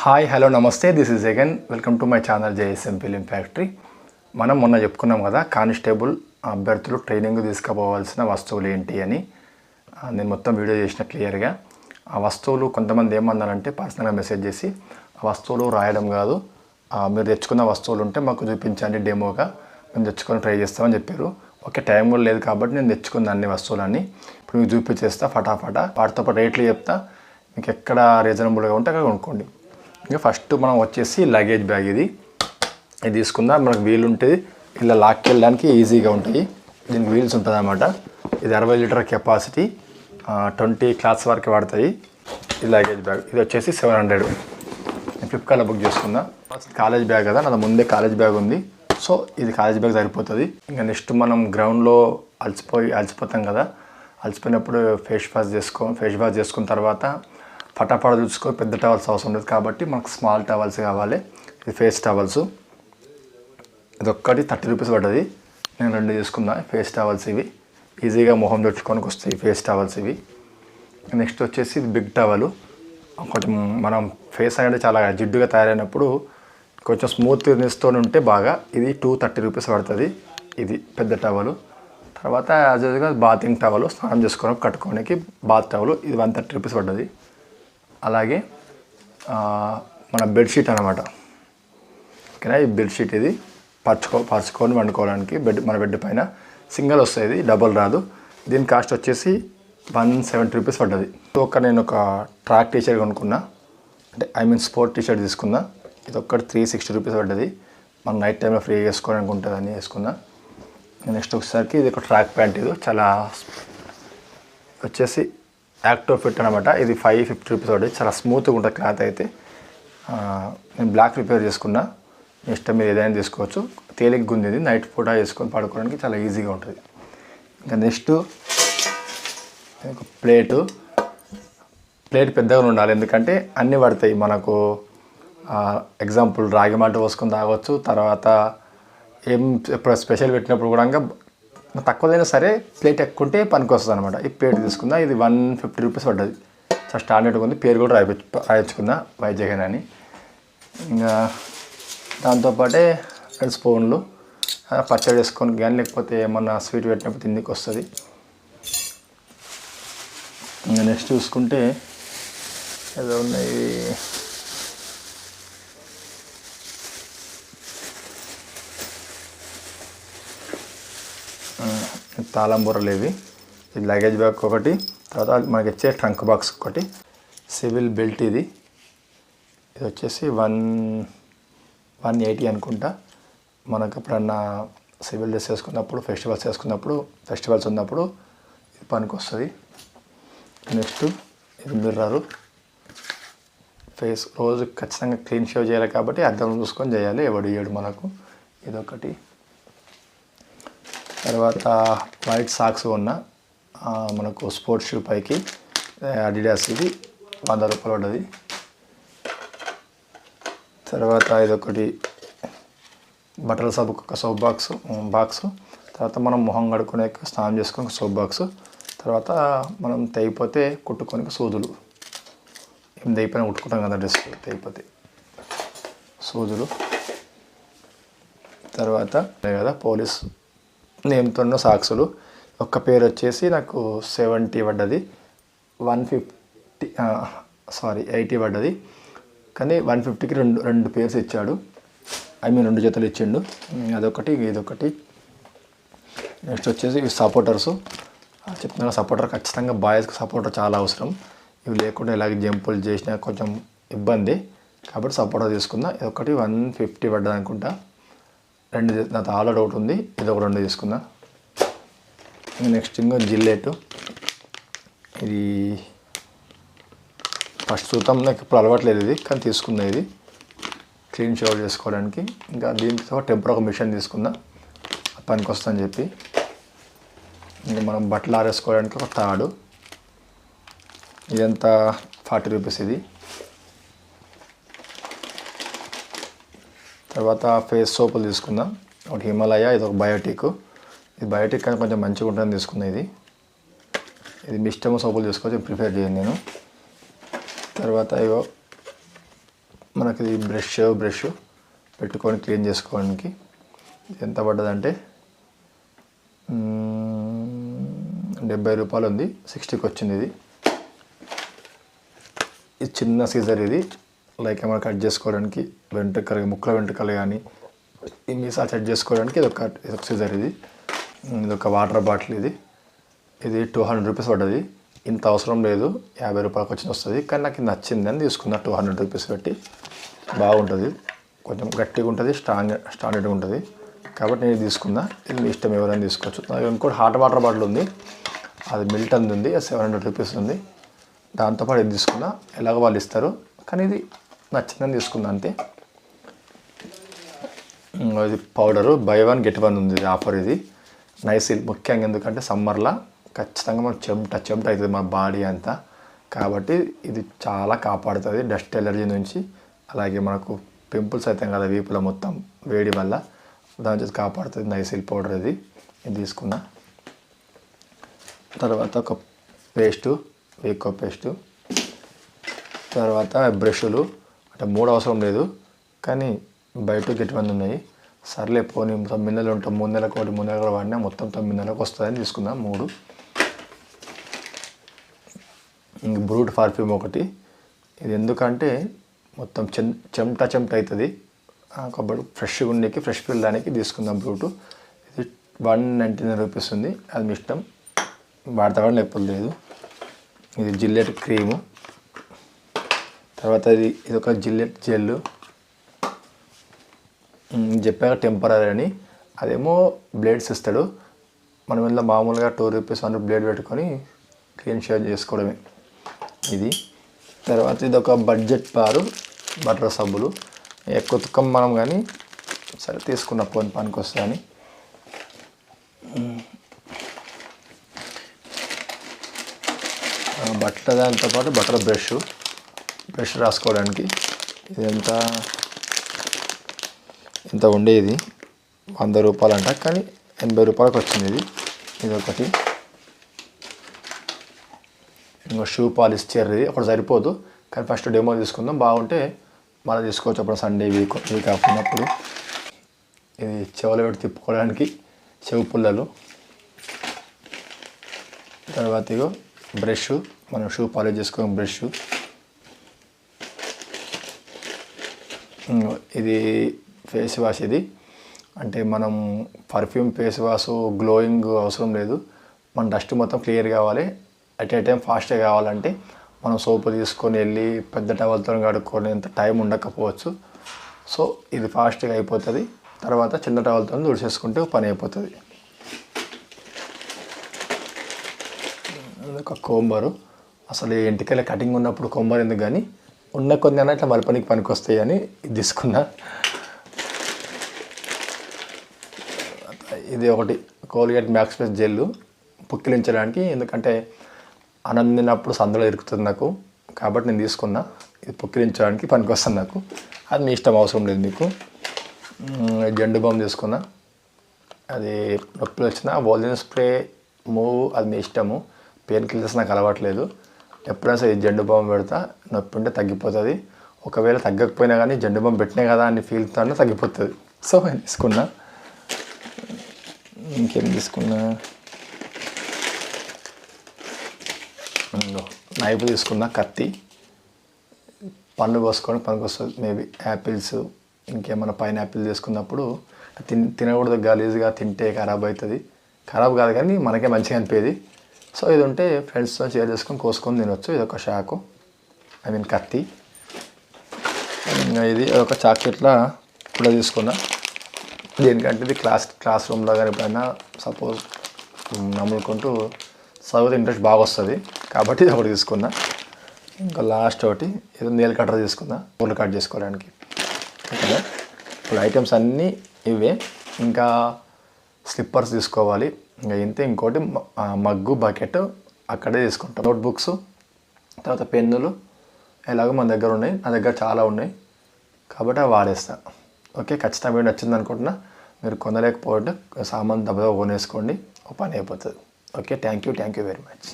Hi hello నమస్తే. This is again welcome to my channel JSM film factory మనం మొన్న చెప్పుకున్నాం కదా కానిస్టేబుల్ అభ్యర్థులు ట్రైనింగ్ తీసుకుపోవాల్సిన వస్తువులు ఏంటి అని. నేను మొత్తం వీడియో చేసిన క్లియర్గా. ఆ వస్తువులు కొంతమంది ఏమన్నారంటే పర్సనల్గా మెసేజ్ చేసి ఆ వస్తువులు రాయడం కాదు. మీరు తెచ్చుకున్న వస్తువులు ఉంటే మాకు చూపించండి డెమోగా. మేము తెచ్చుకొని ట్రై చేస్తామని చెప్పారు. ఓకే టైం కూడా లేదు కాబట్టి నేను తెచ్చుకున్న అన్ని వస్తువులన్నీ. ఇప్పుడు మీకు చూపించేస్తా ఫటాఫటా. వాటితో పాటు రేట్లు చెప్తా. మీకు ఎక్కడ రీజనబుల్గా ఉంటే అక్కడ కొనుక్కోండి. ఇంకా ఫస్ట్ మనం వచ్చేసి లగేజ్ బ్యాగ్ ఇది. ఇది తీసుకుందాం. మనకు వీల్ ఉంటుంది ఇలా లాక్కెళ్ళడానికి ఈజీగా ఉంటాయి. దీనికి వీల్స్ ఉంటుంది అనమాట ఇది అరవై లీటర్ కెపాసిటీ. ట్వంటీ క్లాత్స్ వరకు వాడతాయి ఇది లగేజ్ బ్యాగ్. ఇది వచ్చేసి సెవెన్ హండ్రెడ్. నేను ఫ్లిప్కార్ట్లో బుక్ చేసుకున్నా. ఫస్ట్ కాలేజ్ బ్యాగ్ కదా నా ముందే కాలేజ్ బ్యాగ్ ఉంది. సో ఇది కాలేజ్ బ్యాగ్ సరిపోతుంది. ఇంకా నెక్స్ట్ మనం గ్రౌండ్లో అలసిపోయి అలసిపోతాం కదా. అలసిపోయినప్పుడు ఫేస్ వాష్ చేసుకో ఫేస్ వాష్ చేసుకున్న తర్వాత ఫటాఫట చూసుకొని పెద్ద టవల్స్ అవసరం లేదు కాబట్టి మనకు స్మాల్ టవల్స్ కావాలి. ఇది ఫేస్ టవల్స్. ఇది ఒక్కటి థర్టీ రూపీస్ పడ్డది. నేను రెండు తీసుకున్నా ఫేస్ టవల్స్ ఇవి. ఈజీగా మొహం తుడుచుకోనికి వస్తాయి ఫేస్ టవల్స్ ఇవి. నెక్స్ట్ వచ్చేసి ఇది బిగ్ టవల్. ఒకటి మనం ఫేస్ అనేది చాలా జిడ్డుగా తయారైనప్పుడు కొంచెం స్మూత్ స్మూత్నెస్తో ఉంటే బాగా ఇది టూ థర్టీ రూపీస్ పడుతుంది. ఇది పెద్ద టవలు. తర్వాత యాజ్ యూజ్గా బాతింగ్ టవల్ స్నానం చేసుకొని కట్టుకోవడానికి బాత్ టవల్. ఇది వన్ థర్టీ రూపీస్ పడ్డది. అలాగే మన బెడ్షీట్ అనమాట ఓకేనా? ఈ బెడ్షీట్ ఇది పరుచుకో పరుచుకొని వండుకోవడానికి బెడ్ మన బెడ్ పైన సింగిల్ వస్తుంది డబల్ డబుల్ రాదు. దీని కాస్ట్ వచ్చేసి వన్ సెవెంటీ రూపీస్ పడ్డది. ఒక నేను ఒక ట్రాక్ టీ షర్ట్ కొనుక్కున్నా. అంటే I mean sport T shirt తీసుకున్నా. ఇది ఒక్కటి త్రీ సిక్స్టీ రూపీస్ పడ్డది. మనం నైట్ టైంలో ఫ్రీ వేసుకోవడానికి ఉంటుందని వేసుకున్నా నెక్స్ట్ ఒకసారికి ఇది ఒక ట్రాక్ ప్యాంట్ ఇది. చాలా వచ్చేసి యాక్టో ఫిట్ అనమాట ఇది ఫైవ్ ఫిఫ్టీ రూపీస్ ఒకటి. చాలా స్మూత్గా ఉంటుంది క్లాత్ అయితే. నేను బ్లాక్ రిపేర్ చేసుకున్నా. ఇష్టం మీరు ఏదైనా తీసుకోవచ్చు. తేలిగ్గా ఉంది ఇది నైట్ పూట వేసుకొని పడుకోవడానికి చాలా ఈజీగా ఉంటుంది. ఇంకా నెక్స్ట్ ఒక ప్లేటు. ప్లేట్ పెద్దగా ఉండాలి. ఎందుకంటే అన్నీ పడతాయి. మనకు ఎగ్జాంపుల్ రాగి మాట పోసుకొని తాగొచ్చు. తర్వాత ఏం ఇప్పుడు స్పెషల్ పెట్టినప్పుడు కూడా ఇంకా తక్కువదైనా సరే ప్లేట్ ఎక్కువ ఉంటే పనికి వస్తుంది అనమాట ఈ ప్లేట్ తీసుకుందా ఇది వన్ ఫిఫ్టీ రూపీస్ పడ్డది. సో స్టాండర్డ్గా ఉంది. పేరు కూడా రాయి రాయించుకుందా వైజగన్ అని ఇంకా దాంతోపాటే రెండు స్పూన్లు పచ్చడి వేసుకొని కానీ లేకపోతే ఏమన్నా స్వీట్ పెట్టినప్పుడు తిండికి వస్తుంది. ఇంకా నెక్స్ట్ చూసుకుంటే ఏదో ఉన్నాయి. తాళం బుర్రలు ఇవి. ఇది లగేజ్ బ్యాగ్ ఒకటి తర్వాత మనకి ఇచ్చే ట్రంక్ బాక్స్ ఒకటి. సివిల్ బెల్ట్ ఇది. ఇది వచ్చేసి వన్ వన్ ఎయిటీ అనుకుంటా. మనకు ఎప్పుడన్నా సివిల్ డ్రెస్ వేసుకున్నప్పుడు ఫెస్టివల్స్ వేసుకున్నప్పుడు ఫెస్టివల్స్ ఉన్నప్పుడు ఇది పనికి వస్తుంది. నెక్స్ట్ ఇది మిర్రరు ఫేస్ రోజు ఖచ్చితంగా క్లీన్ షేవ్ చేయాలి కాబట్టి అర్థం చూసుకొని చేయాలి. ఎవడు ఇయ్యడు మనకు. ఇదొకటి. తర్వాత వైట్ సాక్స్ ఉన్న మనకు స్పోర్ట్స్ షూ పైకి అడిడాస్ ఇది వంద రూపాయలు పడ్డది. తర్వాత ఇదొకటి బట్టల సబ్బు ఒక సోప్ బాక్స్ బాక్స్. తర్వాత మనం మొహం కడుక్కునే స్నానం చేసుకునే సోప్ బాక్స్. తర్వాత మనం తెగిపోతే కుట్టుకొని సూదులు. ఏం తెగిపోయినా కుట్టుకుంటాం కదా డ్రెస్ తెగిపోతే. సూదులు. తర్వాత కదా పోలీస్. నేమ్తో ఉన్న సాక్సులు. ఒక్క పేరు వచ్చేసి నాకు సెవెంటీ పడ్డది. వన్ ఫిఫ్టీ సారీ ఎయిటీ పడ్డది. కానీ వన్ ఫిఫ్టీకి రెండు రెండు పేర్స్ ఇచ్చాడు. ఐ మీన్ రెండు జతలు ఇచ్చిండు. అదొకటి ఇదొకటి. నెక్స్ట్ వచ్చేసి సపోర్టర్స్. చెప్తున్నా సపోర్టర్ ఖచ్చితంగా బాయ్స్కి సపోర్టర్ చాలా అవసరం. ఇవి లేకుండా ఇలాగ జంపులు చేసినా కొంచెం ఇబ్బంది. కాబట్టి సపోర్టర్ తీసుకుందా. ఇది ఒకటి వన్ ఫిఫ్టీ పడ్డది అనుకుంటా రెండు తీ- ఆల్రెడీ ఒకటి ఉంది. ఇది ఒక రెండు తీసుకుందా. నెక్స్ట్ ఇంకో జిల్లెట్. ఇది ఫస్ట్ చూద్దాం. నాకు ఇప్పుడు అలవాట్లేదు ఇది కానీ తీసుకుందా ఇది. క్లీన్ షవర్ చేసుకోవడానికి. ఇంకా దీంతో టెంపర్ ఒక మిషన్ తీసుకుందా. పనికి వస్తుందని చెప్పి. ఇంకా మనం బట్టలు ఆరేసుకోవడానికి ఒక తాడు. ఇదంతా ఫార్టీ రూపీస్ ఇది. తర్వాత ఫేస్ సోపులు తీసుకుందాం. ఒకటి హిమాలయ ఇది ఒక బయోటిక్. ఇది బయోటిక్ కానీ కొంచెం మంచిగా ఉంటుందని తీసుకున్నా ఇది. ఇది మీ ఇష్టం సోపులు తీసుకోవచ్చు ప్రిఫర్ చేయను నేను. తర్వాత ఇగో మనకి ఇది బ్రష్ బ్రష్ పెట్టుకొని క్లీన్ చేసుకోవడానికి. ఇది ఎంత పడ్డదంటే డెబ్బై రూపాయలు ఉంది. సిక్స్టీకి వచ్చింది ఇది. ఇది చిన్న సీజర్ ఇది. లైక్ ఏమైనా కట్ చేసుకోవడానికి వెంట్రుకలు ముక్కల వెంట్రుకలు కానీ ఈ మీసా సెట్ చేసుకోవడానికి ఇది ఒక ఇది. ఒక సీజర్ ఇది ఇది ఒక వాటర్ బాటిల్ ఇది. ఇది టూ హండ్రెడ్ రూపీస్ పడ్డది. ఇంత అవసరం లేదు. యాభై రూపాయలకు వచ్చిన వస్తుంది. కానీ నాకు నచ్చింది అని తీసుకున్నా టూ హండ్రెడ్ రూపీస్ పెట్టి. బాగుంటుంది. కొంచెం గట్టిగా ఉంటుంది స్ట్రాంగ్ స్టాండర్డ్గా ఉంటుంది. కాబట్టి నేను తీసుకున్నా. ఇది మీ ఇష్టం ఎవరైనా తీసుకోవచ్చు. నాకు ఇంకోటి హాట్ వాటర్ బాటిల్ ఉంది. అది మిల్టన్ ఉంది. సెవెన్ హండ్రెడ్ రూపీస్ ఉంది. దాంతోపాటు ఇది తీసుకున్నా. ఎలాగో వాళ్ళు ఇస్తారు. కానీ ఇది నచ్చిందని తీసుకున్నా అంతే ఇది powder buy one get one ఉంది ఇది ఆఫర్ ఇది. నైసిల్ ముఖ్యంగా ఎందుకంటే సమ్మర్లో ఖచ్చితంగా మనకు చెమట చెమట అవుతుంది మన బాడీ అంతా. కాబట్టి ఇది చాలా కాపాడుతుంది డస్ట్ ఎలర్జీ నుంచి. అలాగే మనకు పింపుల్స్ అయితే కదా వీపులో మొత్తం వేడి వల్ల. దాని చేసి కాపాడుతుంది నైసిల్ పౌడర్ ఇది. ఇది తీసుకున్నా. తర్వాత ఒక పేస్టు వేకో పేస్టు. తర్వాత బ్రష్లు. అంటే మూడు అవసరం లేదు. కానీ బయట గిట్టుమంది ఉన్నాయి? సర్లే పోనీ తొమ్మిది నెలలు ఉంటాం మూడు నెలలకు ఒకటి మూడు నెలలు వాడినా మొత్తం తొమ్మిది నెలలకు వస్తుందని తీసుకుందాం. మూడు. ఇంక బ్రూట్ పర్ఫ్యూమ్ ఒకటి. ఇది ఎందుకంటే మొత్తం చెం చెమట చెమట అవుతుంది. ఆ, కాబట్టి ఫ్రెష్గా ఉండేకి ఫ్రెష్ పిల్లడానికి తీసుకుందాం బ్రూటు. ఇది వన్ నైంటీ నైన్ రూపీస్ ఉంది. అది మీ ఇష్టం. వాడతా కూడా లేకపోతే లేదు. ఇది జిల్లెట్ క్రీము. తర్వాత ఇది ఇది ఒక జిల్లెట్ జెల్ చెప్పాక టెంపరీ అని. అదేమో బ్లేడ్స్ ఇస్తాడు మనం ఇలా మామూలుగా టూ రూపీస్ వన్ బ్లేడ్ పెట్టుకొని క్లీన్ షేర్ చేసుకోవడమే. ఇది. తర్వాత ఇది ఒక బడ్జెట్ పారు బటర్ సబ్బులు. ఎక్కువ తుక్కం మనం కానీ సరే తీసుకున్న పోని పనికి వస్తుందని బట్టల దాంతో పాటు బట్టల బ్రష్. బ్రష్ రాసుకోవడానికి. ఇదంతా ఇంత ఉండేది. వంద రూపాయలు అంట కానీ ఎనభై రూపాయలకు వచ్చింది ఇది. ఇదొకటి. ఒకటి ఇంకో షూ పాలిష్ చెర్రీ ఒకటి సరిపోదు. కానీ ఫస్ట్ డెమో తీసుకుందాం. బాగుంటే మళ్ళీ తీసుకోవచ్చు. అప్పుడు సండే వీక్ వీక్ ఆపుకున్నప్పుడు ఇది చెవులు పెట్టి తిప్పుకోవడానికి చెవు పుల్లలు. తర్వాత ఇగో బ్రష్. మనం షూ పాలిష్ చేసుకోవడం బ్రష్. ఇది ఫేస్ వాష్ ఇది. అంటే మనం పర్ఫ్యూమ్ ఫేస్ వాష్ గ్లోయింగ్ అవసరం లేదు. మన డస్ట్ మొత్తం క్లియర్ కావాలి. అట్ ఏ టైం ఫాస్ట్గా కావాలంటే మనం సోపు తీసుకొని వెళ్ళి పెద్ద టవల్తో కడుక్కొనేంత టైం ఉండకపోవచ్చు. సో ఇది ఫాస్ట్గా అయిపోతుంది. తర్వాత చిన్న టవల్తో తుడిచేసుకుంటే పని అయిపోతుంది. ఒక కోంబరు. అసలు ఈ ఇంటికెళ్ళి కటింగ్ ఉన్నప్పుడు కొమ్మరు ఎందుకు కానీ ఉన్న కొన్ని అన్న ఇట్లా మలపనికి పనికి వస్తాయి అని ఇది తీసుకున్నా. ఇది ఒకటి కోల్గేట్ మ్యాక్స్ ప్లస్ జెల్ పుక్కిలించడానికి ఎందుకంటే అనందినప్పుడు సందులో ఇరుకుతుంది నాకు. కాబట్టి నేను తీసుకున్నా. ఇది పుక్కిలించడానికి పనికి వస్తుంది నాకు. అది మీ ఇష్టం అవసరం లేదు మీకు జండు జెండు బామ్ తీసుకున్నా. అది నొప్పులు వచ్చిన. వోలిన్ స్ప్రే మూవ్ అది మీ ఇష్టము. పెయిన్ కిల్లర్స్ నాకు అలవాట్లేదు ఎప్పుడైనా సరే జండు జెండు బామ్ పెడతా నొప్పి ఉంటే తగ్గిపోతుంది. ఒకవేళ తగ్గకపోయినా కానీ జెండు బొమ్మ పెట్టినా కదా అని ఫీల్ ఫీల్తో తగ్గిపోతుంది. సో నేను తీసుకున్నా. ఇంకేం తీసుకున్నా? ఇంగో నైఫ్ తీసుకున్నా కత్తి. పండ్లు కోసుకొని పనికి వస్తుంది. మేబీ యాపిల్స్ ఇంకేమైనా పైన యాపిల్ తీసుకున్నప్పుడు తిన్ తినకూడదు గలీజ్గా తింటే ఖరాబ్ అవుతుంది. ఖరాబ్ కాదు కానీ మనకే మంచిగా అనిపేది. సో ఇది ఉంటే ఫ్రెండ్స్తో షేర్ చేసుకొని కోసుకొని తినొచ్చు. ఇది ఒక షాకు. ఐ మీన్ కత్తి. ఇది ఒక చాక్లెట్ల కూడా తీసుకున్నా. దేనికంటే ఇది క్లాస్ క్లాస్ రూమ్లో కానీ ఎప్పుడైనా సపోజ్ నమ్ముకుంటూ చదివితే ఇంట్రెస్ట్ బాగా వస్తుంది కాబట్టి ఇది ఒకటి తీసుకున్నా. ఇంకా లాస్ట్ ఒకటి ఇది నేల్ కట్టర్ తీసుకున్నా. ఊర్లు కట్ చేసుకోవడానికి. ఓకేనా? ఇప్పుడు ఐటమ్స్ అన్నీ ఇవే. ఇంకా స్లిప్పర్స్ తీసుకోవాలి. ఇంకా ఇంతే ఇంకోటి మగ్గు బకెట్ అక్కడే తీసుకుంటాం. నోట్బుక్స్ తర్వాత పెన్నులు ఎలాగో మన దగ్గర ఉన్నాయి. నా దగ్గర చాలా ఉన్నాయి. కాబట్టి అవి వాడేస్తా. ఓకే ఖచ్చితంగా వీడియో నచ్చింది అనుకుంటున్నా. మీరు కొనలేకపోతే సామాన్ దెబ్బగా కొనేసుకోండి. ఓ పని అయిపోతుంది. Okay thank you thank you very much.